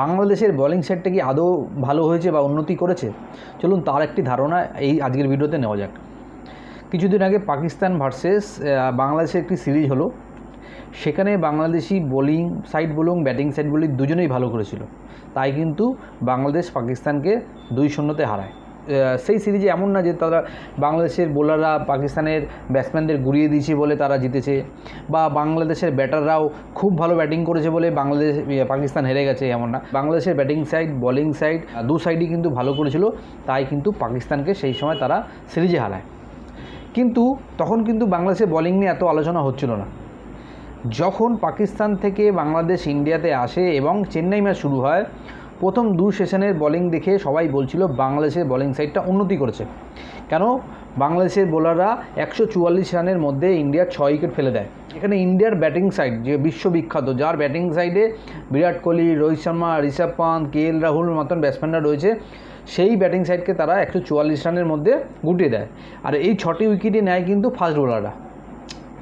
বাংলাদেশের বোলিং সেটটা কি আদৌ ভালো হয়েছে বা উন্নতি করেছে? চলুন তার একটি ধারণা এই আজকের ভিডিওতে নেওয়া যাক। কিছুদিন আগে পাকিস্তান ভার্সেস বাংলাদেশের একটি সিরিজ হলো। সেখানে বাংলাদেশি বোলিং সাইড বলুন ব্যাটিং সাইড বলি দুজনেই ভালো করেছিল। তাই কিন্তু বাংলাদেশ পাকিস্তানকে দুই শূন্যতে হারায়। সেই সিরিজে এমন না যে তারা বাংলাদেশের বোলাররা পাকিস্তানের ব্যাটসম্যানদের গুড়িয়ে দিয়েছে বলে তারা জিতেছে বা বাংলাদেশের ব্যাটাররাও খুব ভালো ব্যাটিং করেছে বলে বাংলাদেশ ইয়ে, পাকিস্তান হেরে গেছে এমন না। বাংলাদেশের ব্যাটিং সাইড বোলিং সাইড দু সাইডই কিন্তু ভালো করেছিল তাই কিন্তু পাকিস্তানকে সেই সময় তারা সিরিজে হারায়। কিন্তু তখন কিন্তু বাংলাদেশের বোলিং নিয়ে এত আলোচনা হচ্ছিল না। যখন পাকিস্তান থেকে বাংলাদেশ ইন্ডিয়াতে আসে এবং চেন্নাই ম্যাচ শুরু হয় প্রথম দু সেশনের বোলিং দেখে সবাই বলছিল বাংলাদেশের বোলিং সাইডটা উন্নতি করেছে। কেন? বাংলাদেশের বোলাররা একশো চুয়াল্লিশ রানের মধ্যে ইন্ডিয়ার ছয় উইকেট ফেলে দেয়। এখানে ইন্ডিয়ার ব্যাটিং সাইড যে বিশ্ববিখ্যাত, যার ব্যাটিং সাইডে বিরাট কোহলি, রোহিত শর্মা, ঋষভ পান্ত, কে এল রাহুল মতন ব্যাটসম্যানরা রয়েছে, সেই ব্যাটিং সাইডকে তারা একশো চুয়াল্লিশ রানের মধ্যে গুটিয়ে দেয়। আর এই ছটি উইকেটই নেয় কিন্তু ফাস্ট বোলাররা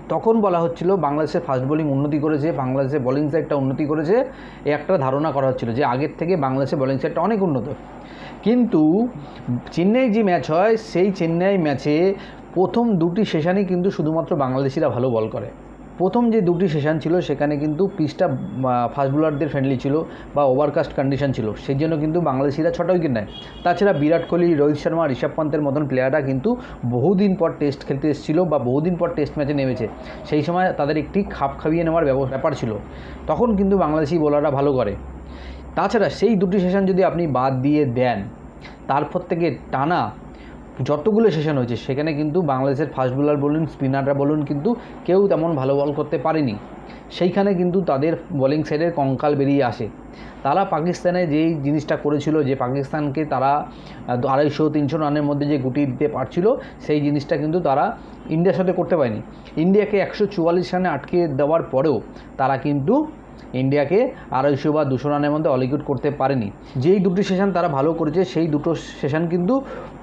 তখন বলা হচ্ছিল বাংলাদেশের ফাস্ট বোলিং উন্নতি করেছে, বাংলাদেশের বোলিং সাইডটা উন্নতি করেছে। এই একটা ধারণা করা হচ্ছিল যে আগের থেকে বাংলাদেশের বোলিং সাইডটা অনেক উন্নত। কিন্তু চেন্নাই যে ম্যাচ হয়, সেই চেন্নাই ম্যাচে প্রথম দুটি সেশানেই কিন্তু শুধুমাত্র বাংলাদেশিরা ভালো বল করে। প্রথম যে দুটি সেশন ছিল, সেখানে কিন্তু পিচটা ফাস্ট বোলারদের ফ্রেন্ডলি ছিল বা ওভারকাস্ট কন্ডিশন ছিল। সেই জন্য কিন্তু বাংলাদেশিরা ছটা উইকেট নেয়। তাছাড়া বিরাট কোহলি, রোহিত শর্মা, ঋষভ পন্তের মতন প্লেয়াররা কিন্তু বহুদিন পর টেস্ট খেলতে এসেছিল বা বহুদিন পর টেস্ট ম্যাচে নেমেছে। সেই সময় তাদের একটি খাপ খাইয়ে নেওয়ার ব্যাপার ছিল। তখন কিন্তু বাংলাদেশি বোলাররা ভালো করে। তাছাড়া সেই দুটি সেশন যদি আপনি বাদ দিয়ে দেন, তারপর থেকে টানা যতগুলো সেশন হয়েছে, সেখানে কিন্তু বাংলাদেশের ফাস্ট বোলার বলুন, স্পিনাররা বলুন, কিন্তু কেউ তেমন ভালো বল করতে পারেনি। সেইখানে কিন্তু তাদের বোলিং সাইডের কঙ্কাল বেরিয়ে আসে। তারা পাকিস্তানে যেই জিনিসটা করেছিল, যে পাকিস্তানকে তারা আড়াইশো, তিনশো রানের মধ্যে যে গুটি দিতে পারছিল, সেই জিনিসটা কিন্তু তারা ইন্ডিয়ার সাথে করতে পারেনি। ইন্ডিয়াকে একশো চুয়াল্লিশ রানে আটকে দেওয়ার পরেও তারা কিন্তু ইন্ডিয়াকে আড়াইশো বা দুশো রানের মধ্যে অলিকিউট করতে পারেনি। যেই দুটো সেশন তারা ভালো করেছে, সেই দুটো সেশন কিন্তু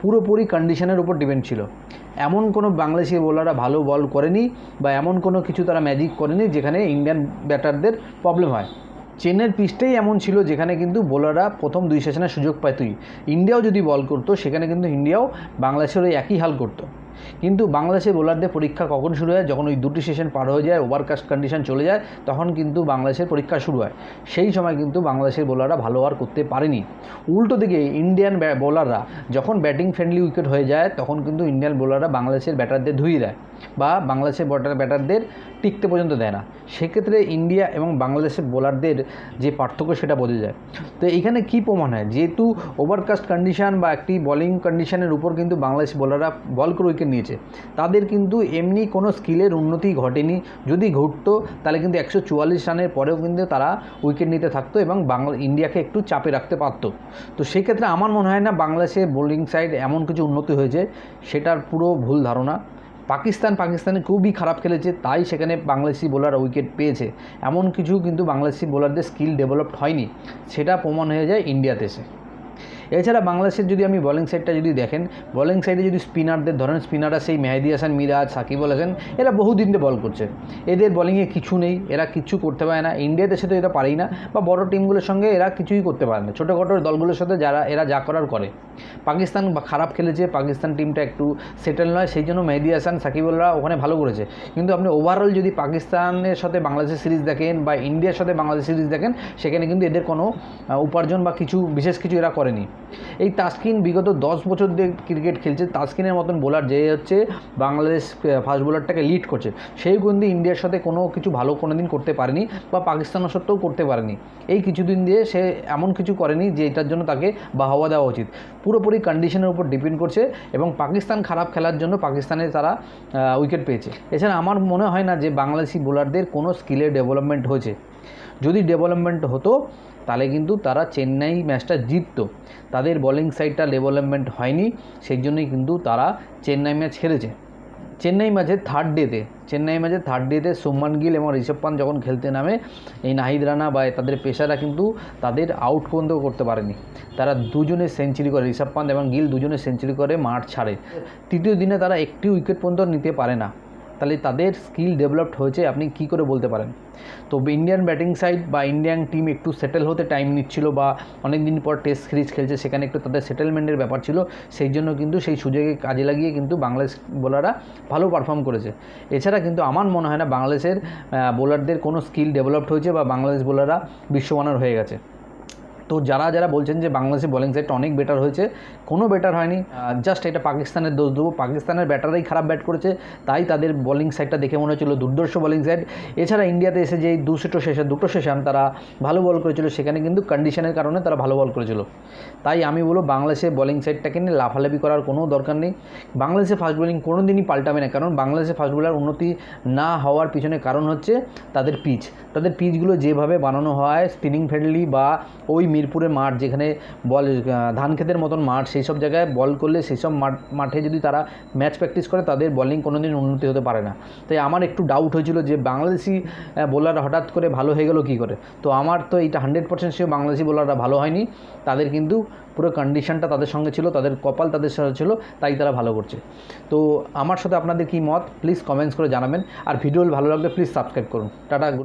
পুরোপুরি কন্ডিশনের উপর ডিপেন্ড ছিল। এমন কোনো বাংলাদেশি বোলাররা ভালো বল করেনি বা এমন কোনো কিছু তারা ম্যাজিক করেনি যেখানে ইন্ডিয়ান ব্যাটারদের প্রবলেম হয়। চেন্নাইয়ের পিচটাই এমন ছিল যেখানে কিন্তু বোলাররা প্রথম দুই সেশনে সুযোগ পায় পাইতই ইন্ডিয়াও যদি বল করতো, সেখানে কিন্তু ইন্ডিয়াও বাংলাদেশের ওই একই হাল করতো। কিন্তু বাংলাদেশের বোলারদের পরীক্ষা কখন শুরু হয়? যখন ওই দুটি সেশন পার হয়ে যায় ওভারকাস্ট কন্ডিশন চলে যায়, তখন কিন্তু বাংলাদেশের পরীক্ষা শুরু হয়। সেই সময় কিন্তু বাংলাদেশের বোলাররা ভালো আর করতে পারেনি। উল্টো দিকে ইন্ডিয়ান বোলাররা যখন ব্যাটিং ফ্রেন্ডলি উইকেট হয়ে যায়, তখন কিন্তু ইন্ডিয়ান বোলাররা বাংলাদেশের ব্যাটারদের ধুয়ে দেয় বা বাংলাদেশের ব্যাটার ব্যাটারদের টিকতে পর্যন্ত দেয় না। সেক্ষেত্রে ইন্ডিয়া এবং বাংলাদেশের বোলারদের যে পার্থক্য সেটা বোঝা যায়। তো এখানে কি প্রমাণ হয়? যেহেতু ওভারকাস্ট কন্ডিশন বা একটি বোলিং কন্ডিশনের উপর কিন্তু বাংলাদেশ বোলাররা বল করে উইকেট নিয়েছে। তাদের কিন্তু এমনি কোনো স্কিলের উন্নতি ঘটেনি। যদি ঘটতো, তাহলে কিন্তু একশো চুয়াল্লিশ রানের পরেও কিন্তু তারা উইকেট নিতে থাকতো এবং বাংলা, ইন্ডিয়াকে একটু চাপে রাখতে পারতো। তো সেক্ষেত্রে আমার মনে হয় না বাংলাদেশের বোলিং সাইড এমন কিছু উন্নতি হয়েছে, সেটার পুরো ভুল ধারণা। পাকিস্তান, পাকিস্তানে খুবই খারাপ খেলেছে, তাই সেখানে বাংলাদেশি বোলার উইকেট পেয়েছে। এমন কিছু কিন্তু বাংলাদেশি বোলারদের স্কিল ডেভেলপড হয়নি। সেটা প্রমাণ হয়ে যায় ইন্ডিয়াতে এসে। এছাড়া বাংলাদেশের যদি আমি বলিং সাইডটা যদি দেখেন বলিং সাইডে যদি স্পিনারদের ধরেন স্পিনাররা সেই মেহেদি হাসান মিরাজ সাকিব আল হাসান, এরা বহুদিন ধরে বল করছে। এদের বোলিংয়ে কিছু নেই, এরা কিচ্ছু করতে পারে না। ইন্ডিয়াতে সাথে এরা পারেই না, বা বড় টিমগুলোর সঙ্গে এরা কিছুই করতে পারে না। ছোটোখাটো দলগুলোর সাথে যারা, এরা যা করার করে। পাকিস্তান খারাপ খেলেছে, পাকিস্তান টিমটা একটু সেটেল নয়, সেই জন্য মেহেদি হাসান সাকিবুল্লাহ ওখানে ভালো করেছে। কিন্তু আপনি ওভারঅল যদি পাকিস্তানের সাথে বাংলাদেশের সিরিজ দেখেন, বা ইন্ডিয়ার সাথে বাংলাদেশ সিরিজ দেখেন, সেখানে কিন্তু এদের কোনো উপার্জন বা কিছু, বিশেষ কিছু এরা করেনি। এই তাসকিন বিগত দশ বছর দিয়ে ক্রিকেট খেলছে, তাসকিনের মতন বোলার যে হচ্ছে বাংলাদেশ ফাস্ট বোলারটাকে লিড করছে, সেই কিন্তু ইন্ডিয়ার সাথে কোনো কিছু ভালো কোনো দিন করতে পারেনি বা পাকিস্তানের সত্ত্বেও করতে পারেনি। এই কিছুদিন দিয়ে সে এমন কিছু করেনি যে এটার জন্য তাকে বাহবা দেওয়া উচিত। পুরোপুরি কন্ডিশনের উপর ডিপেন্ড করছে এবং পাকিস্তান খারাপ খেলার জন্য পাকিস্তানে তারা উইকেট পেয়েছে। এছাড়া আমার মনে হয় না যে বাংলাদেশি বোলারদের কোনো স্কিলের ডেভেলপমেন্ট হয়েছে। যদি ডেভেলপমেন্ট হতো, তাহলে কিন্তু তারা চেন্নাই ম্যাচটা জিততো। তাদের বোলিং সাইডটা ডেভেলপমেন্ট হয়নি, সেই জন্যই কিন্তু তারা চেন্নাই ম্যাচ হেরেছে। চেন্নাই ম্যাচের থার্ড ডেতে চেন্নাই ম্যাচের থার্ড ডেতে সুমান গিল এবং ঋষভ পান যখন খেলতে নামে, এই নাহিদ রানা বা তাদের পেশারা কিন্তু তাদের আউট পর্যন্ত করতে পারেনি। তারা দুজনে সেঞ্চুরি করে, ঋষভ পান্ত এবং গিল দুজনে সেঞ্চুরি করে মাঠ ছাড়ে। তৃতীয় দিনে তারা একটি উইকেট পর্যন্ত নিতে পারে না। তাহলে তাদের স্কিল ডেভেলপড হয়েছে, আপনি কি করে বলতে পারেন? তো ইন্ডিয়ান ব্যাটিং সাইড বা ইন্ডিয়ান টিম একটু সেটেল হতে টাইম নিচ্ছিল বা অনেক দিন পর টেস্ট সিরিজ খেলছে, সেখানে একটু তাদের সেটেলমেন্টের ব্যাপার ছিল, সেই জন্য কিন্তু সেই সুযোগে কাজে লাগিয়ে কিন্তু বাংলাদেশ বোলাররা ভালো পারফর্ম করেছে। এছাড়া কিন্তু আমার মনে হয় না বাংলাদেশের বোলারদের কোনো স্কিল ডেভেলপড হয়েছে বা বাংলাদেশ বোলাররা বিশ্বমানের হয়ে গেছে। তো যারা যারা বলছেন যে বাংলাদেশের বোলিং সাইডটা অনেক বেটার হয়েছে, কোনো বেটার হয়নি। জাস্ট এটা পাকিস্তানের দোষ দেবো। পাকিস্তানের ব্যাটারাই খারাপ ব্যাট করেছে, তাই তাদের বোলিং সাইডটা দেখে মনে হচ্ছিল দুর্দর্শ বোলিং সাইড এছাড়া ইন্ডিয়াতে এসে যে দুশোটো শেষে, দুটো সেশন তারা ভালো বল করেছিল, সেখানে কিন্তু কন্ডিশনের কারণে তারা ভালো বল করেছিল। তাই আমি বলব বাংলাদেশের বোলিং সাইডটাকে নিয়ে লাফালাফি করার কোনো দরকার নেই। বাংলাদেশের ফাস্ট বোলিং কোনো দিনই পাল্টাবে না, কারণ বাংলাদেশের ফাস্ট বোলার উন্নতি না হওয়ার পিছনে কারণ হচ্ছে তাদের পিচ তাদের পিচগুলো যেভাবে বানানো হয় স্পিনিং ফ্রেন্ডলি বা ওই মিরপুরের মাঠ, যেখানে বল ধান ক্ষেতের মতন মাঠ, সেই সব জায়গায় বল করলে সেই সব মাঠ যদি তারা ম্যাচ প্র্যাকটিস করে, তাদের বলিং কোনো দিন উন্নতি হতে পারে না। তাই আমার একটু ডাউট হয়েছিল যে বাংলাদেশি বোলার হঠাৎ করে ভালো হয়ে গেল কী করে? তো আমার তো এইটা হান্ড্রেড পার্সেন্ট শিওর বাংলাদেশি বোলাররা ভালো হয়নি। তাদের কিন্তু পুরো কন্ডিশনটা তাদের সঙ্গে ছিল, তাদের কপাল তাদের সাথে ছিল, তাই তারা ভালো করছে। তো আমার সাথে আপনাদের কী মত? প্লিজ কমেন্টস করে জানাবেন। আর ভিডিও ভালো লাগলে প্লিজ সাবস্ক্রাইব করুন। টাটা